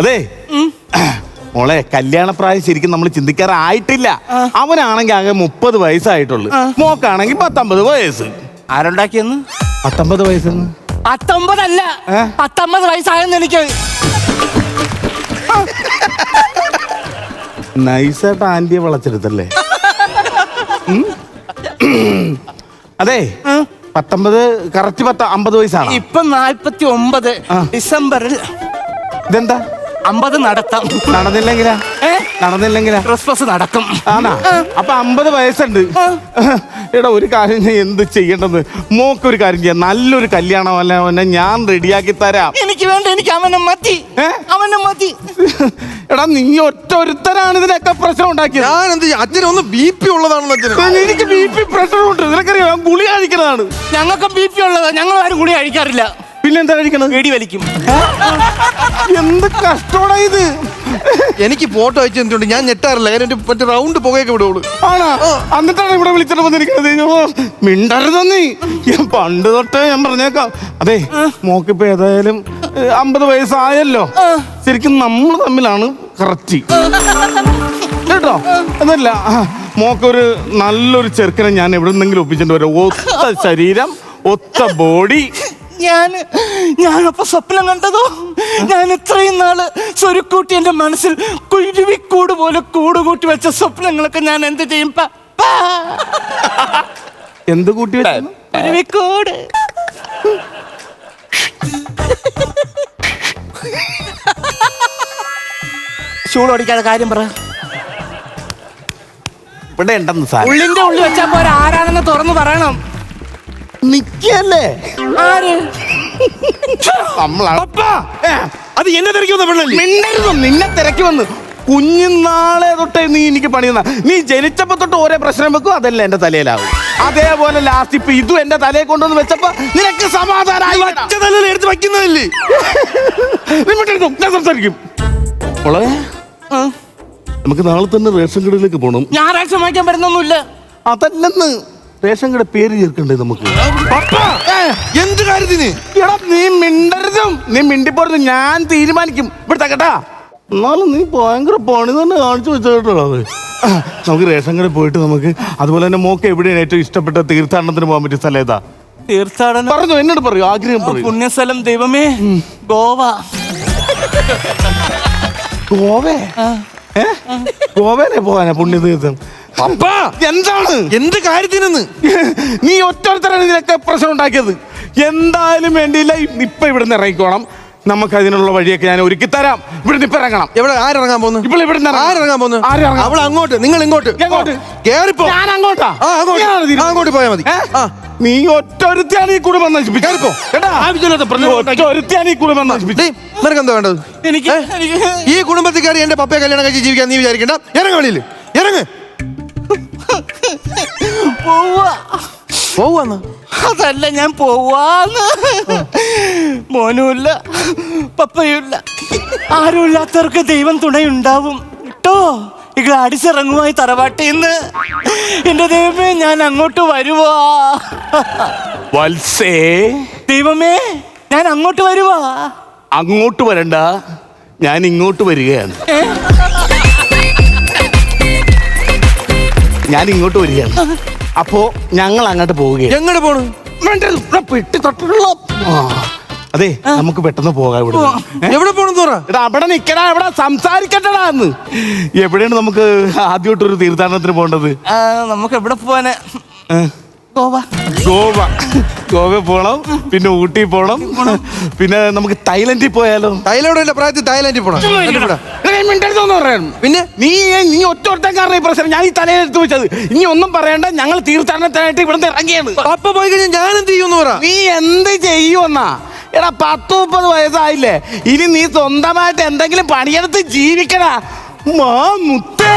അതെ. മോളെ കല്യാണപ്രായം ശരിക്കും നമ്മൾ ചിന്തിക്കാറായിട്ടില്ല. അവനാണെങ്കിൽ ആകെ മുപ്പത് വയസ്സായിട്ടുള്ളു. മോക്കാണെങ്കിൽ പത്തൊമ്പത് വയസ്സ്. ആരുണ്ടാക്കിയെന്ന്? പത്തൊമ്പത് വയസ്സെന്ന്? പത്തൊമ്പതല്ല? പത്തൊമ്പത് വയസ്സായെന്ന് എനിക്ക്. നൈസായിട്ട് ആന്റിയെ വളച്ചെടുത്തല്ലേ? അതെ. പത്തൊമ്പത് കറക്റ്റ് പത്ത് അമ്പത് വയസ്സാണ്? ഇപ്പൊ നാൽപ്പത്തി ഒമ്പത്. ഡിസംബറിൽ. ഇതെന്താ? അമ്പത് നടത്താം. നടന്നില്ലെങ്കിലാ? നടന്നില്ലെങ്കിലാ? ക്രിസ്മസ് നടക്കും. ആണാ? അപ്പൊ അമ്പത് വയസ്സുണ്ട്. എടാ ഒരു കാര്യം ഞാൻ എന്ത് ചെയ്യേണ്ടത്? ഒരു കാര്യം ചെയ്യാം. നല്ലൊരു കല്യാണം അല്ല അവനെ? ഞാൻ റെഡിയാക്കി തരാം. എനിക്ക് വേണ്ട എനിക്ക് അവനെ മതി. അവനെ മതി. എടാ നീ ഒറ്റ ഒരുത്തരാണ് ഇതിനൊക്കെ പ്രശ്നം ഉണ്ടാക്കിയത്. ഞാൻ എന്ത് ചെയ്യും? അച്ഛനൊന്ന് ബി പി ഉള്ളതാണല്ലോ അച്ഛന്. എനിക്ക് ബി പി പ്രഷർ ഉണ്ട് ഇതിനൊക്കെ ഞാൻ ഗുളി കഴിക്കുന്നതാണ്. ഞങ്ങൾക്ക് ബി പി ഉള്ളതാ. ഞങ്ങൾ ആരും ഗുളി കഴിക്കാറില്ല. എന്താ കഴിക്കണത്? വെടി വലിക്കും. എന്ത് കഷ്ടോടാ ഇത്? എനിക്ക് ഫോട്ടോ അയച്ചു തന്നിട്ടുണ്ട്. ഞാൻ ഞെട്ടാറില്ല. കാര്യം എന്റെ മറ്റേ റൗണ്ട് പുകയൊക്കെ വിടുള്ളൂ ആണാ? എന്നിട്ടാണ് ഇവിടെ വിളിച്ചിട്ട് വന്നിരിക്കുന്നത്. ഓ, മിണ്ടരുത് നീ. ഞാൻ പണ്ട് തൊട്ടേ ഞാൻ പറഞ്ഞേക്കാം. അതെ മോക്കിപ്പോ ഏതായാലും അമ്പത് വയസ്സായല്ലോ. ശരിക്കും നമ്മൾ തമ്മിലാണ് കറക്റ്റ് കേട്ടോ? അതല്ല മോക്കൊരു നല്ലൊരു ചെറുക്കനെ ഞാൻ എവിടെ നിന്നെങ്കിലും ഒപ്പിച്ചിട്ട് വരാം ഒത്ത ശരീരം ഒത്ത ബോഡി ഞാൻ ഞാൻ ഞാനപ്പോ സ്വപ്നം കണ്ടതോ? ഞാൻ ഇത്രയും നാൾ സ്വരുക്കൂട്ടി എന്റെ മനസ്സിൽ കുരുവിക്കൂട് പോലെ കൂടുകൂട്ടി വെച്ച സ്വപ്നങ്ങളൊക്കെ ഞാൻ എന്ത് ചെയ്യും? പാ. എന്ത് കൂട്ടി വെച്ചു? കുരുവിക്കൂട്. ചൂടോടിക്കാതെ കാര്യം പറ. ഇവിടെ ഉണ്ടെന്ന് സാർ. ഉള്ളിന്റെ ഉള്ളിൽ വെച്ചാ പോരാ. ആരാണെന്ന് തുറന്നു പറയണം. നിക്കല്ലേ? ആര്? നമ്മളാണ് ഏ, അത് എന്നെ തിരക്കുന്ന പെണ്ണല്ലേ? മിണ്ടരുത് നിന്നെ തിരക്കി വന്ന്. കുഞ്ഞുനാളെ തൊട്ടേ നീ എനിക്ക് പണിയുന്ന നീ ജനിച്ചപ്പോ തൊട്ട് ഓരോ പ്രശ്നം വെക്കും അതല്ല എന്റെ തലയിലാവും. അതേപോലെ ലാസ്റ്റ് ഇപ്പൊ ഇതും എന്റെ തലയെ കൊണ്ടുവന്ന് വെച്ചപ്പോ നിനക്ക് സമാധാനമായി എടുത്ത് വയ്ക്കുന്നതല്ലേ? നീ മിണ്ടരുത്, ഞാൻ സംസാരിക്കും. നമുക്ക് നാളെ തന്നെ റേഷൻ കടയിലേക്ക് പോകണം ഞായറാഴ്ച വാങ്ങിക്കാൻ പറ്റുന്നൊന്നുമില്ല അതല്ലെന്ന്. റേഷൻ കട പേര് ചേർക്കണ്ടേ നമുക്ക്? എന്ത് കാര്യത്തിന്? എടാ നീ മിണ്ടരുതും. നീ മിണ്ടിപ്പോരുത് ഞാൻ തീരുമാനിക്കും. ഇവിടുത്തെ കേട്ടാ. എന്നാലും നീ ഭയങ്കര പണി തന്നെ കാണിച്ചു വെച്ചേട്ടോ അത്. നമുക്ക് റേഷൻ കടയിൽ പോയിട്ട് നമുക്ക് അതുപോലെ തന്നെ മോക്ക് എവിടെയാണ് ഏറ്റവും ഇഷ്ടപ്പെട്ട തീർത്ഥാടനത്തിന് പോകാൻ പറ്റിയ സ്ഥലം ഏതാ? തീർത്ഥാടനം? പറഞ്ഞു എന്നോട് പറയൂ ആഗ്രഹം പറയൂ? പുണ്യസ്ഥലം ദൈവമേ ഗോവ. ഗോവേ? ഗോവയിലെ പോകാനാ പുണ്യതീർത്ഥം? പപ്പാ എന്താണ്? എന്ത് കാര്യത്തിനെന്ന്? നീ ഒറ്റത്തരാണ് ഇതിനൊക്കെ പ്രശ്നം ഉണ്ടാക്കിയത്. എന്തായാലും വേണ്ടിയില്ല. ഇപ്പൊ ഇവിടുന്ന് ഇറങ്ങിക്കോണം. നമുക്ക് അതിനുള്ള വഴിയൊക്കെ ഞാൻ ഒരുക്കി തരാം. ഇവിടുന്ന് ഇപ്പൊ ഇറങ്ങണം. എവിടെ? ആരിറങ്ങാൻ പോകുന്നു ഇപ്പോൾ ഇവിടുന്ന്. ആരിറങ്ങാൻ പോകുന്നു? അവൾ അങ്ങോട്ട് നിങ്ങൾ ഇങ്ങോട്ട്? കേറിപ്പോ. ഞാൻ അങ്ങോട്ടാ? പോയാൽ മതി. നീ ഒറ്റൊരുത്തിയാണ് ഈ കുടുംബം ഉണ്ടാക്കി. ഒറ്റൊരുത്തിയാണ് ഈ കുടുംബം നശിപ്പിച്ചത് നിനക്ക് എന്താ വേണ്ടത്? എനിക്ക് എനിക്ക് ഈ കുടുംബത്തിൽ കയറി എന്റെ പപ്പയെ കല്യാണം കഴിച്ച് ജീവിക്കാൻ നീ വിചാരിക്കണ്ട. ഇറങ്ങ വെളിയിൽ. ഇറങ്ങ്. പോവാ. പോവാന്ന്? അതല്ല ഞാൻ പോവാന്ന്. മോനുമില്ല പപ്പയുമില്ല. ആരുമില്ലാത്തവർക്ക് ദൈവം തുണയുണ്ടാവും. കേട്ടോ ഇങ്ങൾ അടിച്ചിറങ്ങുമായി തറവാട്ടിന്ന്. എന്റെ ദൈവമേ ഞാൻ അങ്ങോട്ട് വരുവാ. വത്സേ. ദൈവമേ ഞാൻ അങ്ങോട്ട് വരുവാ. അങ്ങോട്ട് വരണ്ട ഞാൻ ഇങ്ങോട്ട് വരികയാണ്. ഞാൻ ഇങ്ങോട്ട് വരികയാണ് അപ്പോ ഞങ്ങൾ അങ്ങോട്ട് പോവുകയാണ്. എങ്ങോട്ട് പോണു? വേണ്ട, ഇവിടെ പെട്ടി തൊട്ടിട്ടുള്ള അതെ നമുക്ക് പെട്ടെന്ന് പോകാം ഇവിടെ എവിടെ എടാ അവിടെ നിക്കടാ എവിടെ സംസാരിക്കട്ടടാ എന്ന് എവിടെയാണ് നമുക്ക് ആദ്യമായിട്ടൊരു തീർത്ഥാടനത്തിന് പോകേണ്ടത്? നമുക്ക് എവിടെ പോവാന്? ഗോവ. ഗോവ. ഗോവ പോണം പിന്നെ ഊട്ടി പോണം. പിന്നെ നമുക്ക് തായ്ലൻഡിൽ പോയാലോ? തായ്ലൻഡ് പ്രായത്തിൽ തായ്ലൻഡിൽ പോണം. ഞാൻ മിണ്ടരുതെന്ന് പറയുന്നു പിന്നെ നീ നീ ഒറ്റ കാരണം ഈ പ്രശ്നം ഞാൻ ഈ തലയിൽ എടുത്തു വെച്ചത്. ഇനി ഒന്നും പറയണ്ട ഞങ്ങൾ തീർത്ഥാടനത്തിനായിട്ട് ഇവിടുന്ന് ഇറങ്ങിയാണ്. അപ്പൊ പോയി കഴിഞ്ഞാൽ ഞാൻ എന്ത് ചെയ്യുമെന്ന് പറ. നീ എന്ത് ചെയ്യുമെന്നാ? എടാ പത്ത് മുപ്പത് വയസ്സായില്ലേ. ഇനി നീ സ്വന്തമായിട്ട് എന്തെങ്കിലും പണിയെടുത്ത് ജീവിക്കണാ മാ മുത്തേ.